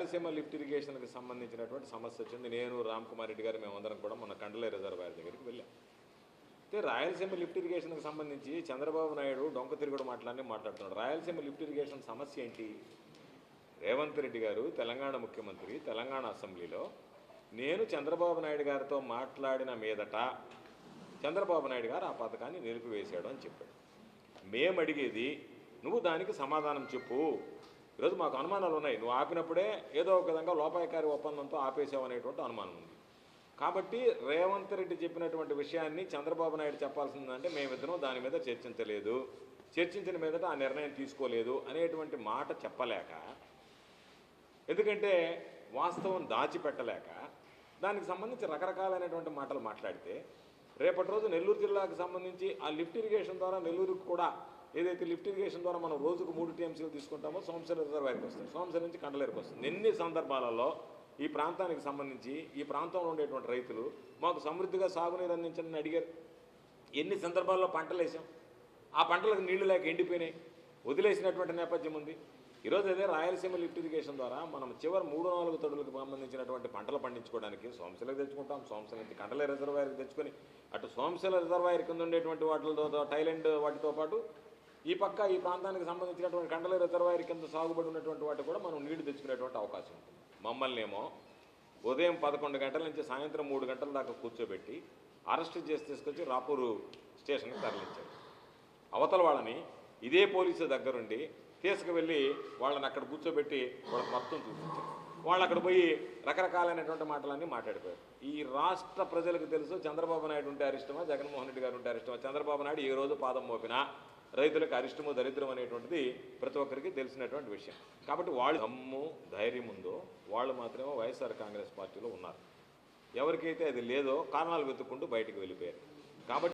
Rayalaseema lift ఇరిగేషన్కి సంబంధించినటువంటి సమస్య వచ్చింది. నేను రామ్ కుమార్ రెడ్డి గారు మేమందరం కూడా మన కండలే రిజర్వాయర్ దగ్గరికి వెళ్ళాం. అయితే రాయలసీమ లిఫ్ట్ ఇరిగేషన్కి సంబంధించి చంద్రబాబు నాయుడు డొంక తిరుగుడు మాట్లాడి మాట్లాడుతున్నాడు. రాయలసీమ లిఫ్ట్ ఇరిగేషన్ సమస్య ఏంటి? రేవంత్ రెడ్డి గారు తెలంగాణ ముఖ్యమంత్రి తెలంగాణ అసెంబ్లీలో నేను చంద్రబాబు నాయుడు గారితో మాట్లాడిన మీదట చంద్రబాబు నాయుడు గారు ఆ పథకాన్ని నిలిపివేశాడు అని చెప్పాడు. మేము అడిగేది నువ్వు దానికి సమాధానం చెప్పు. ఈరోజు మాకు అనుమానాలు ఉన్నాయి. నువ్వు ఆపినప్పుడే ఏదో ఒక విధంగా లోపాయకారి ఒప్పందంతో ఆపేసావు అనేటువంటి అనుమానం ఉంది. కాబట్టి రేవంత్ రెడ్డి చెప్పినటువంటి విషయాన్ని చంద్రబాబు నాయుడు చెప్పాల్సిందంటే మేమిద్దరం దాని మీద చర్చించలేదు. చర్చించిన మీదట ఆ నిర్ణయం తీసుకోలేదు అనేటువంటి మాట చెప్పలేక ఎందుకంటే వాస్తవం దాచిపెట్టలేక దానికి సంబంధించి రకరకాలైనటువంటి మాటలు మాట్లాడితే రేపటి రోజు నెల్లూరు జిల్లాకు సంబంధించి ఆ లిఫ్ట్ ఇరిగేషన్ ద్వారా నెల్లూరుకు కూడా ఏదైతే లిఫ్ట్ ఇరిగేషన్ ద్వారా మనం రోజుకు మూడు టీఎంసీలు తీసుకుంటామో సోమశిల రిజర్వాయర్కి వస్తుంది. సోమశిల నుంచి కండలేరుకు వస్తుంది. ఎన్ని సందర్భాలలో ఈ ప్రాంతానికి సంబంధించి ఈ ప్రాంతంలో ఉండేటువంటి రైతులు మాకు సమృద్ధిగా సాగునీరు అందించండి అడిగారు. ఎన్ని సందర్భాల్లో పంటలు వేసాం? ఆ పంటలకు నీళ్ళు లేక ఎండిపోయినాయి. వదిలేసినటువంటి నేపథ్యం ఉంది. ఈరోజు అదే రాయలసీమ లిఫ్ట్ ఇరిగేషన్ ద్వారా మనం చివరి మూడు నాలుగు తడులకు సంబంధించినటువంటి పంటలు పండించుకోవడానికి సోమశిలకు తెచ్చుకుంటాం. సోమశిల నుంచి కండల రిజర్వాయర్కి తెచ్చుకొని అటు సోమశిల రిజర్వాయర్ కింద ఉండేటువంటి వాటితో థైలాండ్ వాటితో పాటు ఈ పక్క ఈ ప్రాంతానికి సంబంధించినటువంటి కండల రిజర్వాయర్ కింద సాగుబడి ఉన్నటువంటి వాటి కూడా మనం నీళ్ళు తెచ్చుకునేటువంటి అవకాశం ఉంటుంది. మమ్మల్ని ఏమో ఉదయం పదకొండు గంటల నుంచి సాయంత్రం మూడు గంటల దాకా కూర్చోబెట్టి అరెస్ట్ చేసి తీసుకొచ్చి రాపూరు స్టేషన్కి తరలించారు. అవతల వాళ్ళని ఇదే పోలీసు దగ్గరుండి తీసుకువెళ్ళి వాళ్ళని అక్కడ కూర్చోబెట్టి వాళ్ళకి మొత్తం చూపించారు. వాళ్ళు అక్కడ పోయి రకరకాలైనటువంటి మాటలన్నీ మాట్లాడిపోయారు. ఈ రాష్ట్ర ప్రజలకు తెలుసు చంద్రబాబు నాయుడు ఉంటే అరిష్టమా జగన్మోహన్ రెడ్డి గారు ఉంటే అరిష్టమా? చంద్రబాబు నాయుడు ఏ రోజు పాదం మోపినా రైతులకు అరిష్టము దరిద్రం అనేటువంటిది ప్రతి ఒక్కరికి తెలిసినటువంటి విషయం. కాబట్టి వాళ్ళు దమ్ము ధైర్యం ఉందో వాళ్ళు మాత్రమే వైఎస్ఆర్ కాంగ్రెస్ పార్టీలో ఉన్నారు. ఎవరికైతే అది లేదో కారణాలు వెతుక్కుంటూ బయటకు వెళ్ళిపోయారు. కాబట్టి